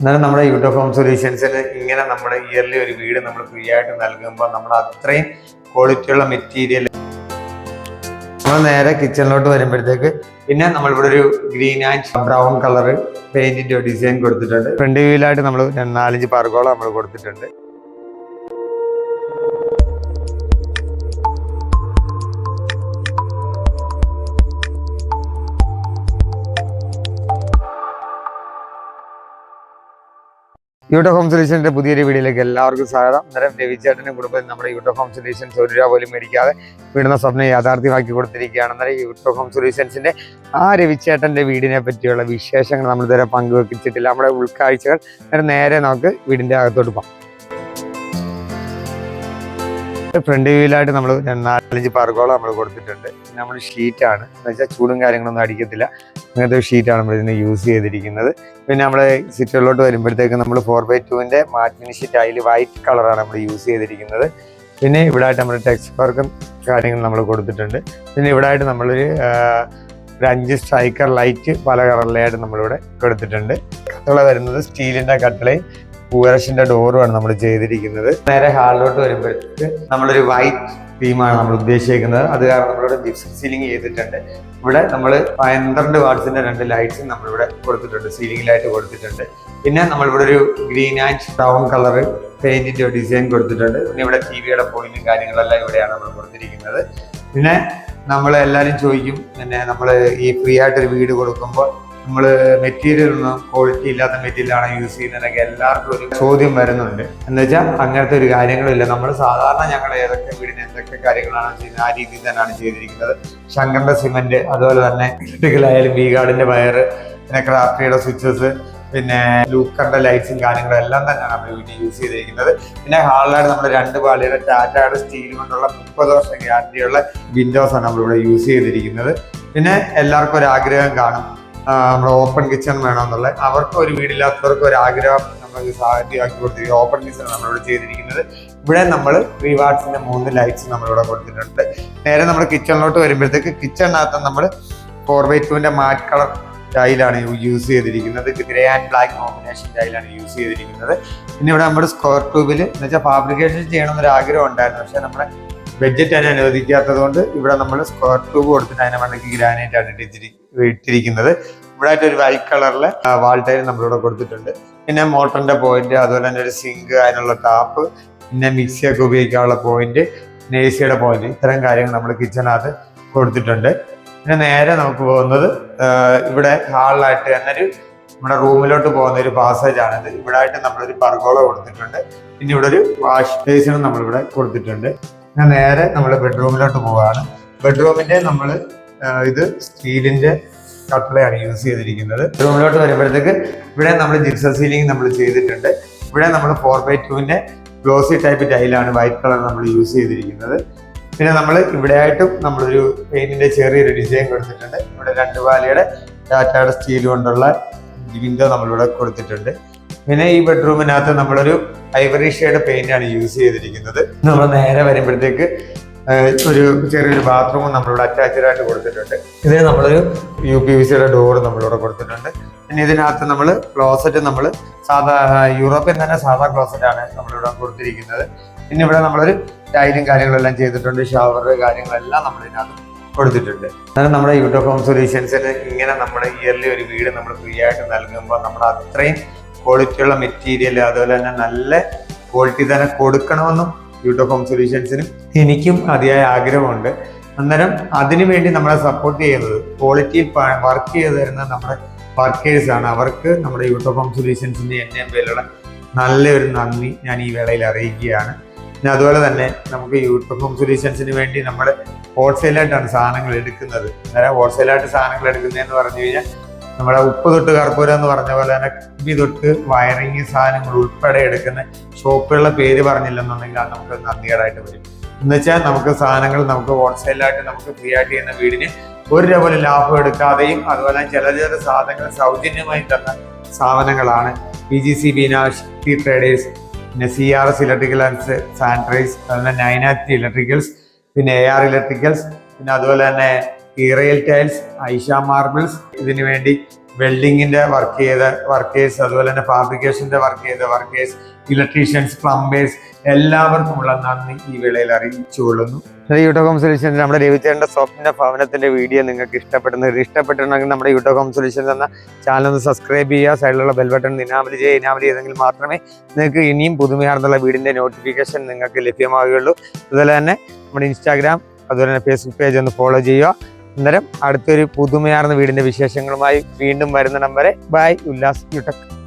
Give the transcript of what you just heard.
എന്നാലും നമ്മുടെ YouTube home സൊല്യൂഷൻസിൽ ഇങ്ങനെ നമ്മുടെ ഇയർലി ഒരു വീട് നമ്മൾ ഫ്രീ ആയിട്ട് നൽകുമ്പോൾ നമ്മൾ അത്രയും ക്വാളിറ്റിയുള്ള മെറ്റീരിയൽ നമ്മൾ നേരെ കിച്ചണിലോട്ട് വരുമ്പോഴത്തേക്ക് പിന്നെ നമ്മളിവിടെ ഒരു ഗ്രീൻ ആൻഡ് ബ്രൗൺ കളർ പെയിന്റിന്റെ ഡിസൈൻ കൊടുത്തിട്ടുണ്ട്. ഫ്രണ്ട് വ്യൂലായിട്ട് നമ്മൾ നാലഞ്ച് പർഗോളം നമ്മൾ കൊടുത്തിട്ടുണ്ട്. യൂട്യൂബ് ഹോം സൊല്യൂഷന്റെ പുതിയൊരു വീഡിയോയിലേക്ക് എല്ലാവർക്കും സ്വാഗതം. അന്നേരം രവിചേട്ടന്റെ കുടുംബത്തിൽ നമ്മുടെ യൂട്ടോ ഹോം സൊല്യൂഷൻസ് ഒരു രൂപ പോലും മേടിക്കാതെ വീടുന്ന സ്വപ്നം യാഥാർത്ഥ്യമാക്കി കൊടുത്തിരിക്കുകയാണ്. അന്നേരം യൂട്ടോ ഹോം സൊല്യൂഷൻസിന്റെ ആ രവിചേട്ടന്റെ വീടിനെ പറ്റിയുള്ള വിശേഷങ്ങൾ നമ്മളിതുവരെ പങ്കുവെച്ചിട്ടില്ല. നമ്മുടെ ഉൾക്കാഴ്ചകൾ നേരെ നമുക്ക് വീടിന്റെ അകത്തോട്ട് പോകാം. ഫ്രണ്ട് വ്യൂലായിട്ട് നമ്മൾ നാലഞ്ച് പർഗോളം നമ്മൾ കൊടുത്തിട്ടുണ്ട്. നമ്മൾ ഷീറ്റാണ്. എന്ന് വെച്ചാൽ ചൂടും കാര്യങ്ങളൊന്നും അടിക്കത്തില്ല. അങ്ങനത്തെ ഷീറ്റാണ് നമ്മൾ ഇതിന് യൂസ് ചെയ്തിരിക്കുന്നത്. പിന്നെ നമ്മൾ സിറ്റുകളിലോട്ട് വരുമ്പോഴത്തേക്ക് നമ്മൾ ഫോർ ബൈ ടുവിന്റെ ഫിനിഷ് ടൈൽ വൈറ്റ് കളറാണ് നമ്മൾ യൂസ് ചെയ്തിരിക്കുന്നത്. പിന്നെ ഇവിടെ ആയിട്ട് നമ്മൾ ടെക്സ്റ്റ് വർക്കും കാര്യങ്ങളും നമ്മൾ കൊടുത്തിട്ടുണ്ട്. പിന്നെ ഇവിടെ ആയിട്ട് നമ്മളൊരു ഒരു അഞ്ച് സ്ട്രൈക്കർ ലൈറ്റ് പല കളറിലായിട്ട് നമ്മളിവിടെ കൊടുത്തിട്ടുണ്ട്. കട്ടള വരുന്നത് സ്റ്റീലിന്റെ കട്ടളയും പൂരഷിന്റെ ഡോറുമാണ് നമ്മൾ ചെയ്തിരിക്കുന്നത്. നേരെ ഹാളിലോട്ട് വരുമ്പോഴത്തേക്ക് നമ്മളൊരു വൈറ്റ് തീമാണ് നമ്മൾ ഉദ്ദേശിക്കുന്നത്. അത് കാരണം നമ്മളിവിടെ ജിപ്സം സീലിംഗ് ചെയ്തിട്ടുണ്ട്. ഇവിടെ നമ്മൾ പന്ത്രണ്ട് വാട്സിന്റെ രണ്ട് ലൈറ്റ്സും നമ്മളിവിടെ കൊടുത്തിട്ടുണ്ട്. സീലിംഗിലായിട്ട് കൊടുത്തിട്ടുണ്ട്. പിന്നെ നമ്മളിവിടെ ഒരു ഗ്രീൻ ആൻഡ് ബ്രൗൺ കളർ പെയിന്റിന്റെ ഡിസൈൻ കൊടുത്തിട്ടുണ്ട്. പിന്നെ ഇവിടെ ടി വിയുടെ പോയിന്റും കാര്യങ്ങളെല്ലാം ഇവിടെയാണ് നമ്മൾ കൊടുത്തിരിക്കുന്നത്. പിന്നെ നമ്മൾ എല്ലാവരും ചോദിക്കും പിന്നെ നമ്മൾ ഈ ഫ്രീ ആയിട്ടൊരു വീട് കൊടുക്കുമ്പോൾ നമ്മൾ മെറ്റീരിയൽ ഒന്നും ക്വാളിറ്റി ഇല്ലാത്ത മെറ്റീരിയൽ ആണ് യൂസ് ചെയ്യുന്നതൊക്കെ എല്ലാവർക്കും ഒരു ചോദ്യം വരുന്നുണ്ട്. എന്ന് വെച്ചാൽ അങ്ങനത്തെ ഒരു കാര്യങ്ങളില്ല. നമ്മൾ സാധാരണ ഞങ്ങൾ ഏതൊക്കെ വീടിന് എന്തൊക്കെ കാര്യങ്ങളാണ് ചെയ്യുന്നത് ആ രീതിയിൽ തന്നെയാണ് ചെയ്തിരിക്കുന്നത്. ശങ്കറിന്റെ സിമെന്റ് അതുപോലെ തന്നെ ഇലക്ട്രിക്കലായാലും വി ഗാർഡിന്റെ വയറ് പിന്നെ ക്രാഫ്റ്റിയുടെ സ്വിച്ചസ് പിന്നെ ലൂക്കറിന്റെ ലൈറ്റ്സും കാര്യങ്ങളും എല്ലാം തന്നെയാണ് നമ്മൾ വീട്ടിൽ യൂസ് ചെയ്തിരിക്കുന്നത്. പിന്നെ ഹാളിലാണ് നമ്മൾ രണ്ട് പാളിയുടെ ടാറ്റയുടെ സ്റ്റീൽ കൊണ്ടുള്ള മുപ്പത് വർഷം ഗ്യാരണ്ടിയുള്ള വിൻഡോസ് ആണ് നമ്മളിവിടെ യൂസ് ചെയ്തിരിക്കുന്നത്. പിന്നെ എല്ലാവർക്കും ഒരു ആഗ്രഹം കാണും. നമ്മുടെ ഓപ്പൺ കിച്ചൺ വേണമെന്നുള്ള അവർക്ക് ഒരു വീടില്ലാത്തവർക്ക് ഒരു ആഗ്രഹം നമ്മൾ സാധ്യമാക്കി കൊടുത്തിരിക്കുക ഓപ്പൺ കിച്ചൺ നമ്മളിവിടെ ചെയ്തിരിക്കുന്നത്. ഇവിടെ നമ്മൾ റിവാർഡ്സിന്റെ മൂന്ന് ലൈറ്റ്സ് നമ്മളിവിടെ കൊടുത്തിട്ടുണ്ട്. നേരെ നമ്മൾ കിച്ചണിലോട്ട് വരുമ്പോഴത്തേക്ക് കിച്ചണിനകത്ത് നമ്മൾ ഫോർ ബൈ ടുവിന്റെ മാറ്റ് കളർ ടൈലാണ് യൂസ് ചെയ്തിരിക്കുന്നത്. ഗ്രേ ആൻഡ് ബ്ലാക്ക് കോമ്പിനേഷൻ ടൈലാണ് യൂസ് ചെയ്തിരിക്കുന്നത്. പിന്നെ ഇവിടെ നമ്മുടെ സ്ക്വയർ ട്യൂബിൽ എന്ന് വെച്ചാൽ ഫാബ്രിക്കേഷൻ ചെയ്യണമെന്നൊരു ആഗ്രഹം ഉണ്ടായിരുന്നു. പക്ഷേ നമ്മുടെ ബഡ്ജറ്റ് അതിനെ അനുവദിക്കാത്തത് കൊണ്ട് ഇവിടെ നമ്മൾ സ്ക്വയർ ട്യൂബ് കൊടുത്തിട്ട് അതിനെ മണ്ടയ്ക്ക് ഗ്രാനൈറ്റ് ആണ് ഇട്ടിരി- ഇട്ടിരിക്കുന്നത്. ഇവിടെ ഒരു വൈറ്റ് കളറിലെ വാൾ ടൈൽ നമ്മളിവിടെ കൊടുത്തിട്ടുണ്ട്. പിന്നെ മോട്ടറിന്റെ പോയിന്റ് അതുപോലെ തന്നെ ഒരു സിങ്ക് അതിനുള്ള ടാപ്പ് പിന്നെ മിക്സിയൊക്കെ ഉപയോഗിക്കാനുള്ള പോയിന്റ് പിന്നെ എ സിയുടെ പോയിന്റ് ഇത്തരം കാര്യങ്ങൾ നമ്മൾ കിച്ചണകത്ത് കൊടുത്തിട്ടുണ്ട്. പിന്നെ നേരെ നമുക്ക് പോകുന്നത് ഇവിടെ ഹാളിലായിട്ട് തന്നെ ഒരു നമ്മുടെ റൂമിലോട്ട് പോകുന്ന ഒരു പാസേജ് ആണിത്. ഇവിടെ ആയിട്ട് നമ്മളൊരു പർഗോള കൊടുത്തിട്ടുണ്ട്. പിന്നെ ഇവിടെ ഒരു വാഷ് ബേസിനും നമ്മളിവിടെ കൊടുത്തിട്ടുണ്ട്. പിന്നെ നേരെ നമ്മൾ ബെഡ്റൂമിലോട്ട് പോവാണ്. ബെഡ്റൂമിന്റെ നമ്മൾ ഇത് സ്റ്റീലിന്റെ കട്ടളയാണ് യൂസ് ചെയ്തിരിക്കുന്നത്. റൂമിലോട്ട് വരുമ്പോഴത്തേക്ക് ഇവിടെ നമ്മൾ ജിപ്സ സീലിംഗ് നമ്മൾ ചെയ്തിട്ടുണ്ട്. ഇവിടെ നമ്മൾ ഫോർ ബൈ ടുവിന്റെ ഗ്ലോസി ടൈപ്പ് ടൈലാണ് വൈറ്റ് കളർ നമ്മൾ യൂസ് ചെയ്തിരിക്കുന്നത്. പിന്നെ നമ്മൾ ഇവിടെ ആയിട്ടും നമ്മളൊരു പെയിന്റിന്റെ ചെറിയൊരു ഡിസൈൻ കൊടുത്തിട്ടുണ്ട്. ഇവിടെ രണ്ട് പാലയുടെ ടാറ്റയുടെ സ്റ്റീൽ കൊണ്ടുള്ള വിൻഡോ നമ്മളിവിടെ കൊടുത്തിട്ടുണ്ട്. പിന്നെ ഈ ബെഡ്റൂമിനകത്ത് നമ്മളൊരു ഐവറി ഷെയ്ഡ് പെയിന്റ് ആണ് യൂസ് ചെയ്തിരിക്കുന്നത്. നമ്മൾ നേരെ വരുമ്പോഴത്തേക്ക് ഒരു ചെറിയൊരു ബാത്റൂമും നമ്മളിവിടെ അറ്റാച്ച്ഡ് ആയിട്ട് കൊടുത്തിട്ടുണ്ട്. ഇതിന് നമ്മളൊരു യു പി വി സിയുടെ ഡോർ നമ്മളിവിടെ കൊടുത്തിട്ടുണ്ട്. പിന്നെ ഇതിനകത്ത് നമ്മൾ ക്ലോസറ്റ് നമ്മൾ സാധാ യൂറോപ്യൻ തന്നെ സാധാ ക്ലോസറ്റ് ആണ് നമ്മളിവിടെ കൊടുത്തിരിക്കുന്നത്. പിന്നെ ഇവിടെ നമ്മളൊരു ടൈലും കാര്യങ്ങളെല്ലാം ചെയ്തിട്ടുണ്ട് ഷവർ കാര്യങ്ങളെല്ലാം നമ്മൾ ഇതിനകത്ത് കൊടുത്തിട്ടുണ്ട്. അതായത് നമ്മുടെ യൂട്യൂബ് ഹോം സൊല്യൂഷൻസിന് ഇങ്ങനെ നമ്മുടെ ഇയർലി ഒരു വീട് നമ്മൾ ഫ്രീ ആയിട്ട് നൽകുമ്പോൾ നമ്മൾ അത്രയും ക്വാളിറ്റിയുള്ള മെറ്റീരിയൽ അതുപോലെ തന്നെ നല്ല ക്വാളിറ്റി തന്നെ കൊടുക്കണമെന്നും യൂട്യൂബ് ഹോം സൊല്യൂഷൻസിനും എനിക്കും അതിയായ ആഗ്രഹമുണ്ട്. അന്നേരം അതിനുവേണ്ടി നമ്മളെ സപ്പോർട്ട് ചെയ്യുന്നത് ക്വാളിറ്റിയിൽ വർക്ക് ചെയ്ത് തരുന്ന നമ്മുടെ ആണ്. അവർക്ക് നമ്മുടെ യൂട്ടോ ഹോം സൊല്യൂഷൻസിന്റെ എന്നെ പേരിലുള്ള നല്ലൊരു നന്ദി ഞാൻ ഈ വേളയിൽ അറിയിക്കുകയാണ്. പിന്നെ അതുപോലെ തന്നെ നമുക്ക് യൂട്ടോ ഹോം സൊല്യൂഷൻസിന് വേണ്ടി നമ്മൾ ഹോൾസെയിലായിട്ടാണ് സാധനങ്ങൾ എടുക്കുന്നത്. അന്നേരം ഹോൾസെയിലായിട്ട് സാധനങ്ങൾ എടുക്കുന്നതെന്ന് പറഞ്ഞു കഴിഞ്ഞാൽ നമ്മുടെ ഉപ്പ് തൊട്ട് കർപ്പൂരം എന്ന് പറഞ്ഞ പോലെ തന്നെ കുപ്പി തൊട്ട് വയറിങ് സാധനങ്ങൾ ഉൾപ്പെടെ എടുക്കുന്ന ഷോപ്പുകളുടെ പേര് പറഞ്ഞില്ലെന്നുണ്ടെങ്കിൽ അത് നമുക്ക് നന്ദികേടായിട്ട് വരും. എന്ന് വെച്ചാൽ നമുക്ക് സാധനങ്ങൾ നമുക്ക് ഹോൾസെയിലായിട്ട് നമുക്ക് ഫ്രീ ആയിട്ട് ചെയ്യുന്ന വീടിന് ഒരു രൂപ പോലും ലാഭം എടുക്കാതെയും അതുപോലെ ചില ചില സാധനങ്ങൾ സൗജന്യമായി തന്ന സ്ഥാപനങ്ങളാണ് പി ജി സി ബീനാഷ് ടി ട്രേഡേഴ്സ് പിന്നെ C R S electrical sanitaries അതുപോലെ നൈനാറ്റി ഇലക്ട്രിക്കൽസ് പിന്നെ എ ആർ ഇലക്ട്രിക്കൽസ് പിന്നെ അതുപോലെ തന്നെ ഇറയൽ ടൈൽസ് ഐഷ മാർബിൾസ് ഇതിനു വേണ്ടി വെൽഡിങ്ങിന്റെ വർക്ക് ചെയ്ത വർക്കേഴ്സ് അതുപോലെ തന്നെ ഫാബ്രിക്കേഷന്റെ വർക്ക് ചെയ്ത വർക്കേഴ്സ് ഇലക്ട്രീഷ്യൻസ് പ്ലംബേഴ്സ് എല്ലാവർക്കുമുള്ള നന്ദി ഈ വേളയിൽ അറിയിച്ചുകൊള്ളുന്നു യൂട്ടോകോം സൊല്യൂഷൻ നമ്മുടെ രവിചേട്ടന്റെ സ്വപ്ന ഭവനത്തിന്റെ വീഡിയോ നിങ്ങൾക്ക് ഇഷ്ടപ്പെടുന്നത്. ഇഷ്ടപ്പെട്ടിട്ടുണ്ടെങ്കിൽ നമ്മുടെ യൂട്ടോകോം സൊല്യൂഷൻ എന്ന ചാനൽ ഒന്ന് സബ്സ്ക്രൈബ് ചെയ്യുക. സൈഡിലുള്ള ബെൽ ബട്ടൺ ഇനാമൽ ചെയ്യുക. ഇനാമൽ ചെയ്തെങ്കിൽ മാത്രമേ നിങ്ങൾക്ക് ഇനിയും പുതുമയാർന്നുള്ള വീടിന്റെ നോട്ടിഫിക്കേഷൻ നിങ്ങൾക്ക് ലഭ്യമാവുകയുള്ളൂ. അതുപോലെ തന്നെ നമ്മുടെ ഇൻസ്റ്റാഗ്രാം അതുപോലെ തന്നെ ഫേസ്ബുക്ക് പേജ് ഒന്ന് ഫോളോ ചെയ്യുക. അന്നേരം അടുത്തൊരു പുതുമയാർന്ന വീടിന്റെ വിശേഷങ്ങളുമായി വീണ്ടും വരുന്ന നമ്പറെ ബൈ. ഉല്ലാസ് യുട്ടക്.